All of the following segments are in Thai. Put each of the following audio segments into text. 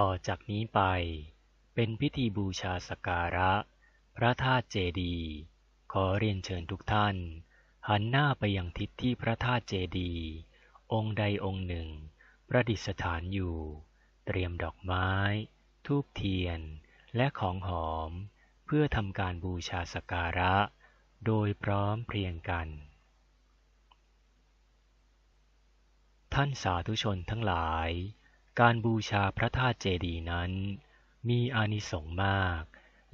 ต่อจากนี้ไปเป็นพิธีบูชาสการะ พระธาตุเจดีย์ขอเรียนเชิญทุกท่าน หันหน้าไปยังทิศที่พระธาตุเจดีย์องค์ใดองค์หนึ่ง ประดิษฐานอยู่ เตรียมดอกไม้ธูปเทียน และของหอม เพื่อทำการบูชาสการะ โดยพร้อมเพรียงกัน ท่านสาธุชนทั้งหลาย การบูชาพระธาตุเจดีย์นั้น มีอานิสงส์มาก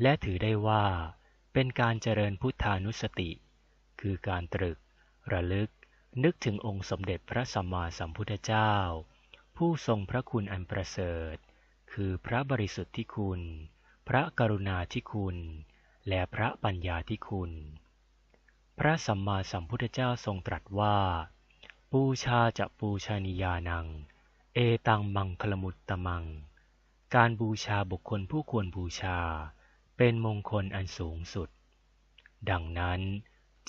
และถือได้ว่าเป็นการเจริญพุทธานุสติ คือการตรึก ระลึก นึกถึงองค์สมเด็จพระสัมมาสัมพุทธเจ้า ผู้ทรงพระคุณอันประเสริฐ คือพระบริสุทธิ์ที่คุณ พระกรุณาที่คุณ และพระปัญญาที่คุณ พระสัมมาสัมพุทธเจ้าทรงตรัสว่า ปูชาจะปูชานียานัง เอตังมังคลมุตตมัง การบูชาบุคคลผู้ควรบูชา เป็นมงคลอันสูงสุด ดังนั้น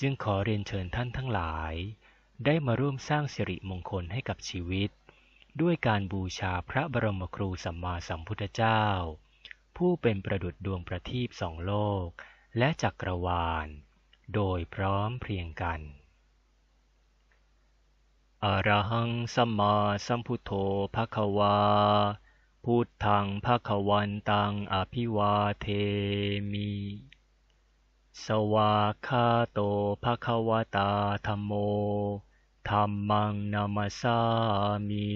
จึงขอเรียนเชิญท่านทั้งหลาย ได้มาร่วมสร้างสิริมงคลให้กับชีวิต ด้วยการบูชาพระบรมครูสัมมาสัมพุทธเจ้า ผู้เป็นประดุจดวงประทีปสองโลก และจักรวาล โดยพร้อมเพรียงกันอรหังสัมมาสัมพุทโธภะคะวา พุทธังภะควันตังอภิวาเทมิ สวาคาโตภะควตาธรรมโมธรรมังนามาสามิ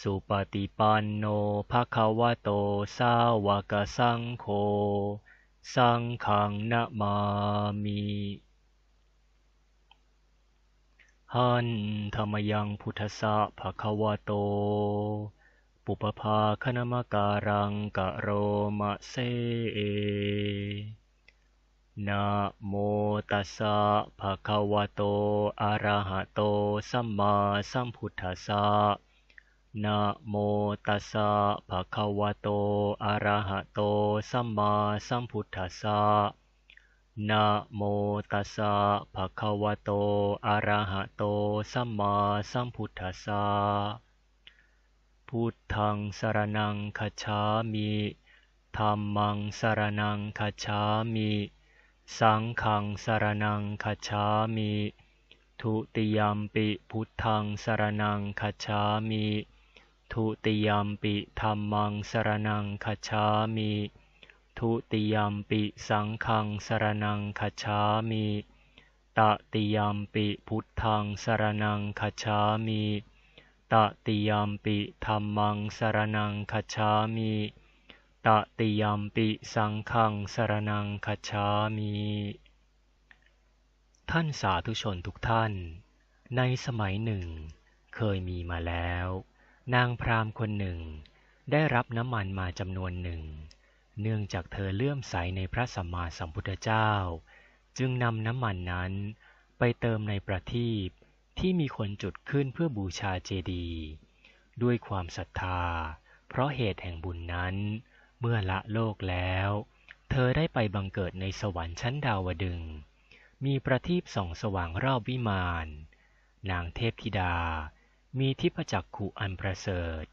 สุปฏิปันโนภะควโตสาวกสังโฆ สังฆังนามามิหันธรรมยังพุทธะภะควโต ปุปภาคณมการังกะโรมะเซนะโมตัสสะภะคะวะโต อะระหะโต สัมมาสัมพุทธัสสะนะโมตัสสะภะคะวะโต อะระหะโต สัมมาสัมพุทธัสสะนะโมตัสสะภะคะวะโต อะระหะโต สัมมาสัมพุทธัสสะ พุทธังสรนังคัจฉามิธัมมังสรนังคัจฉามิ สังฆังสรนังคัจฉามิ ทุติยมปิพุทธังสรนังคัจฉามิ ทุติยมปิธัมมังสรนังคัจฉามิ ทุติยมปิสังฆังสรนังคัจฉามิ ตติยมปิพุทธังสรนังคัจฉามิ ตติยมปิธรรมังสรนังคัจฉามิตติยมปิสังฆังสรนังคัจฉามิท่านสาธุชนทุกท่าน ในสมัยหนึ่ง เคยมีมาแล้ว นางพราหมณ์คนหนึ่ง ได้รับน้ำมันมาจำนวนหนึ่ง เนื่องจากเธอเลื่อมใสในพระสัมมาสัมพุทธเจ้า จึงนำน้ำมันนั้นไปเติมในประทีป ที่มีคนจุดขึ้นเพื่อบูชาเจดีย์ด้วยความศรัทธา เพราะเหตุแห่งบุญนั้น เมื่อละโลกแล้ว เธอได้ไปบังเกิดในสวรรค์ชั้นดาวดึง มีประทีปส่องสว่างรอบวิมาน นางเทพธิดา มีทิพจักขุอันประเสริฐ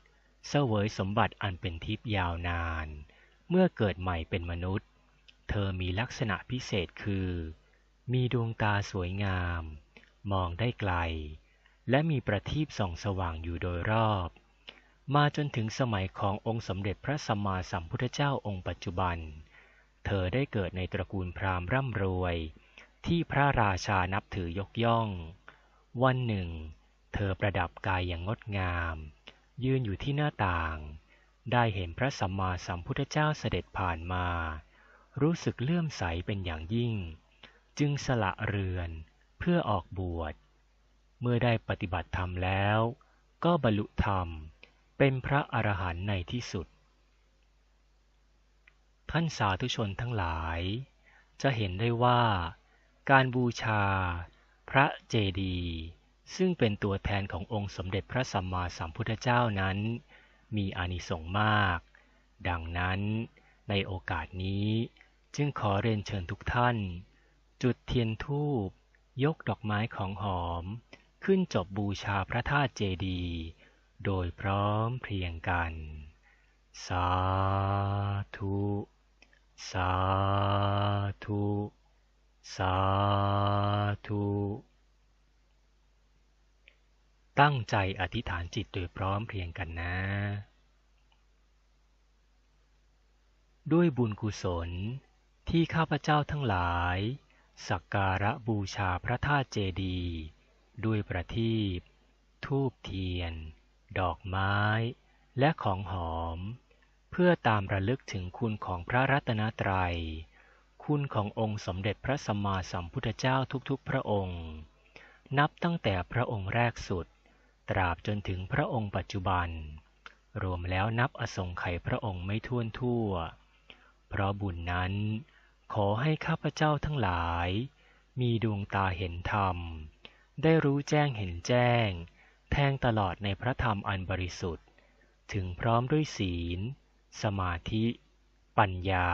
เสวยสมบัติอันเป็นทิพยาวนาน เมื่อเกิดใหม่เป็นมนุษย์ เธอมีลักษณะพิเศษคือ มีดวงตาสวยงาม มองได้ไกล และมีประทีปส่องสว่างอยู่โดยรอบ มาจนถึงสมัยขององค์สมเด็จพระสัมมาสัมพุทธเจ้าองค์ปัจจุบัน เธอได้เกิดในตระกูลพราหมณ์ร่ำรวย ที่พระราชานับถือยกย่อง วันหนึ่ง เธอประดับกายอย่างงดงาม ยืนอยู่ที่หน้าต่าง ได้เห็นพระสัมมาสัมพุทธเจ้าเสด็จผ่านมา รู้สึกเลื่อมใสเป็นอย่างยิ่ง จึงสละเรือน เพื่อออกบวช เมื่อได้ปฏิบัติธรรมแล้ว ก็บรรลุธรรม เป็นพระอรหันต์ในที่สุด ท่านสาธุชนทั้งหลาย จะเห็นได้ว่าการบูชา พระเจดีย์ซึ่งเป็นตัวแทนขององค์สมเด็จพระสัมมาสัมพุทธเจ้านั้น มีอานิสงส์มาก ดังนั้นในโอกาสนี้จึงขอเรียนเชิญทุกท่าน จุดเทียนธูป ยกดอกไม้ของหอม ขึ้นจบบูชาพระธาตุเจดีย์โดยพร้อมเพรียงกัน สาธุ สาธุ สาธุ ตั้งใจอธิษฐานจิตโดยพร้อมเพรียงกันนะ ด้วยบุญกุศลที่ข้าพเจ้าทั้งหลาย สักการะบูชาพระธาตุเจดีย์ด้วยประทีปทูบเทียน ดอกไม้ และของหอม เพื่อตามระลึกถึงคุณของพระรัตนตรัย คุณขององค์สมเด็จพระสัมมาสัมพุทธเจ้าทุกๆ พระองค์ นับตั้งแต่พระองค์แรกสุด ตราบจนถึงพระองค์ปัจจุบัน รวมแล้วนับอสงไขยพระองค์ไม่ท้วนทั่ว เพราะบุญนั้น ขอให้ข้าพเจ้าทั้งหลาย มีดวงตาเห็นธรรม ได้รู้แจ้งเห็นแจ้ง แทงตลอดในพระธรรมอันบริสุทธิ์ ถึงพร้อมด้วยศีล สมาธิ ปัญญา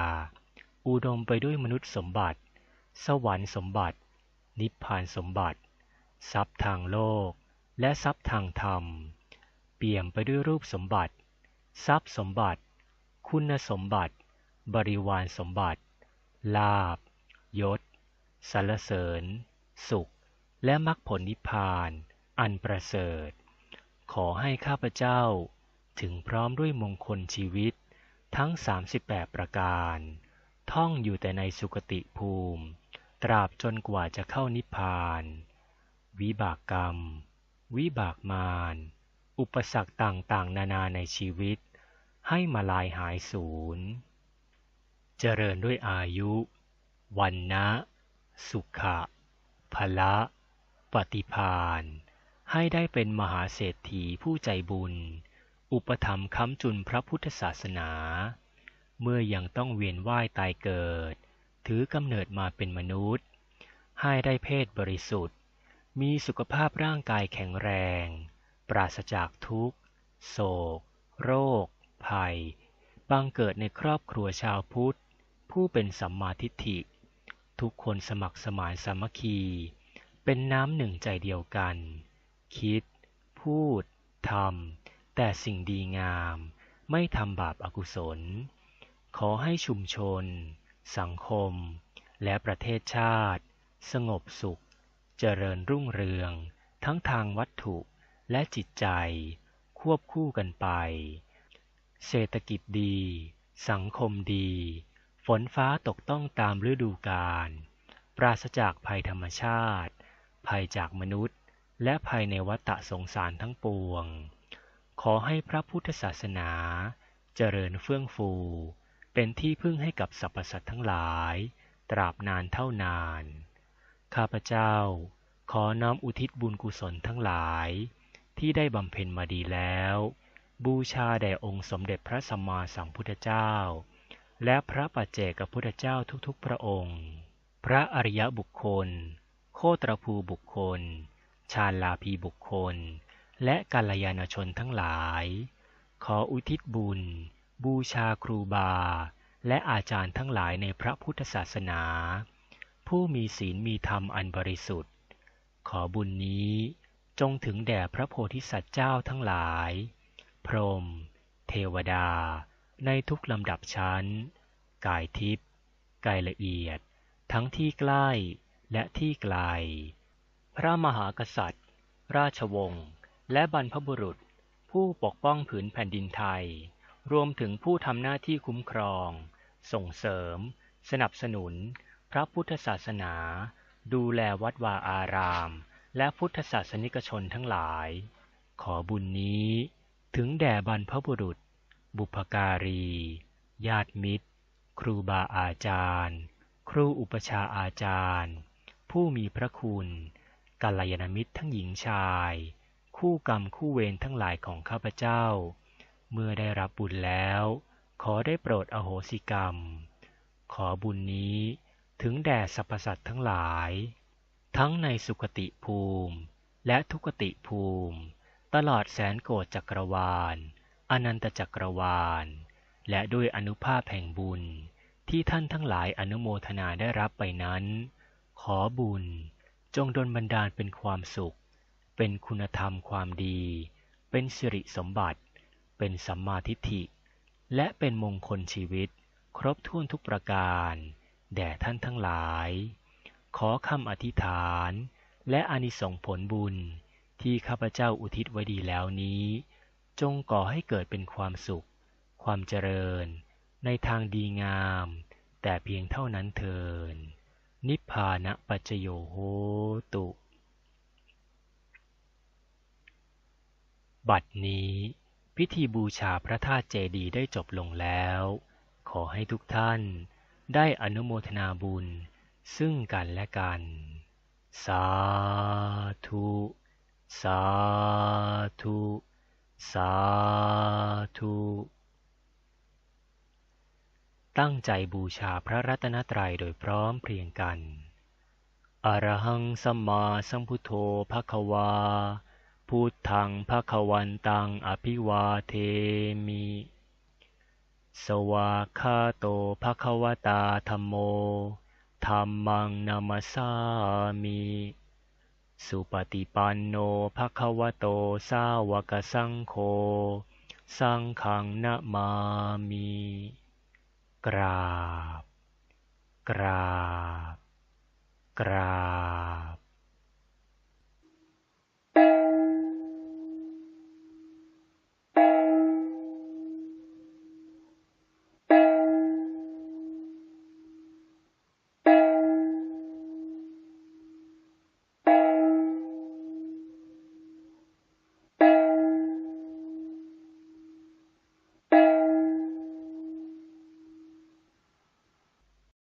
อุดมไปด้วยมนุษย์สมบัติ สวรรค์สมบัติ นิพพานสมบัติ ทรัพย์ทางโลก และทรัพย์ทางธรรม เปี่ยมไปด้วยรูปสมบัติ ทรัพย์สมบัติ คุณสมบัติ บริวารสมบัติ ลาบยศสรรเสริญ สุข และมรรคผลนิพพาน อันประเสริฐ ขอให้ข้าพเจ้า ถึงพร้อมด้วยมงคลชีวิต ทั้ง 38 ประการ ท่องอยู่แต่ในสุคติภูมิ ตราบจนกว่าจะเข้านิพพาน วิบากกรรม วิบากมาร อุปสรรคต่างๆ นานาในชีวิต ให้มาลายหายสูญ เจริญด้วยอายุ วันนะ สุขะ พละ ปฏิพานให้ได้เป็นมหาเศรษฐีผู้ใจบุญ อุปธรรมค้ำจุนพระพุทธศาสนา เมื่อยังต้องเวียนว่ายตายเกิด ถือกำเนิดมาเป็นมนุษย์ ให้ได้เพศบริสุทธิ์ มีสุขภาพร่างกายแข็งแรง ปราศจากทุกข์ โศก โรค ภัยบังเกิดในครอบครัวชาวพุทธ ผู้เป็นสัมมาทิฏฐิ ทุกคนสมัครสมานสามัคคี เป็นน้ำหนึ่งใจเดียวกัน คิด พูดทำแต่สิ่งดีงาม ไม่ทำบาปอากุศล ขอให้ชุมชน สังคม และประเทศชาติ สงบสุข เจริญรุ่งเรือง ทั้งทางวัตถุและจิตใจ ควบคู่กันไป เศรษฐกิจดี สังคมดี ฝนฟ้าตกต้องตามฤดูกาล ปราศจากภัยธรรมชาติ ภัยจากมนุษย์ และภัยในวัฏสงสารทั้งปวง ขอให้พระพุทธศาสนา เจริญเฟื่องฟู เป็นที่พึ่งให้กับสรรพสัตว์ทั้งหลาย ตราบนานเท่านาน ข้าพเจ้า ขอน้อมอุทิศบุญกุศลทั้งหลาย ที่ได้บำเพ็ญมาดีแล้ว บูชาแด่องค์สมเด็จพระสัมมาสัมพุทธเจ้า และพระปัจเจกพุทธเจ้าทุกๆ พระองค์ พระอริยบุคคล โคตรภูบุคคล ชาลาภีบุคคล และกัลยาณชนทั้งหลาย ขออุทิศบุญ บูชาครูบา และอาจารย์ทั้งหลายในพระพุทธศาสนา ผู้มีศีลมีธรรมอันบริสุทธิ์ ขอบุญนี้จงถึงแด่พระโพธิสัตว์เจ้าทั้งหลาย พรหม เทวดา ในทุกลำดับชั้น กายทิพย์กายละเอียด ทั้งที่ใกล้และที่ไกล พระมหากษัตริย์ ราชวงศ์ และบรรพบุรุษ ผู้ปกป้องผืนแผ่นดินไทย รวมถึงผู้ทำหน้าที่คุ้มครอง ส่งเสริม สนับสนุน พระพุทธศาสนา ดูแลวัดวาอาราม และพุทธศาสนิกชนทั้งหลาย ขอบุญนี้ถึงแด่บรรพบุรุษ บุพการี ญาติมิตร ครูบาอาจารย์ ครูอุปชาอาจารย์ ผู้มีพระคุณกัลยาณมิตรทั้งหญิงชาย คู่กรรมคู่เวรทั้งหลายของข้าพเจ้า เมื่อได้รับบุญแล้ว ขอได้โปรดอโหสิกรรม ขอบุญนี้ถึงแด่สรรพสัตว์ทั้งหลาย ทั้งในสุคติภูมิ และทุกติภูมิ ตลอดแสนโกฏจักรวาล อนันตจักรวาล และด้วยอนุภาพแห่งบุญที่ท่านทั้งหลายอนุโมทนาได้รับไปนั้น ขอบุญจงดลบันดาลเป็นความสุข เป็นคุณธรรมความดี เป็นสิริสมบัติ เป็นสัมมาทิฏฐิ และเป็นมงคลชีวิต ครบถ้วนทุกประการ แด่ท่านทั้งหลาย ขอคำอธิษฐาน และอานิสงผลบุญที่ข้าพเจ้าอุทิศไว้ดีแล้วนี้ จงก่อให้เกิดเป็นความสุข ความเจริญ ในทางดีงาม แต่เพียงเท่านั้นเทิน นิพพานะปัจโยโหตุ บัดนี้พิธีบูชาพระธาตุเจดีย์ได้จบลงแล้ว ขอให้ทุกท่านได้อนุโมทนาบุญ ซึ่งกันและกัน สาธุ สาธุ สาธุ ตั้งใจบูชาพระรัตนตรัยโดยพร้อมเพรียงกัน อรหังสัมมาสัมพุทโธภะคะวา พุทธังภะคะวันตังอภิวาเทมิ สวากขาโตภะคะวตาธัมโมธัมมังนามัสสามิ สุปฏิปันโนภะคะวะโต สาวกสังโฆ สังขังนะมามิกราบ กราบ กราบ thank you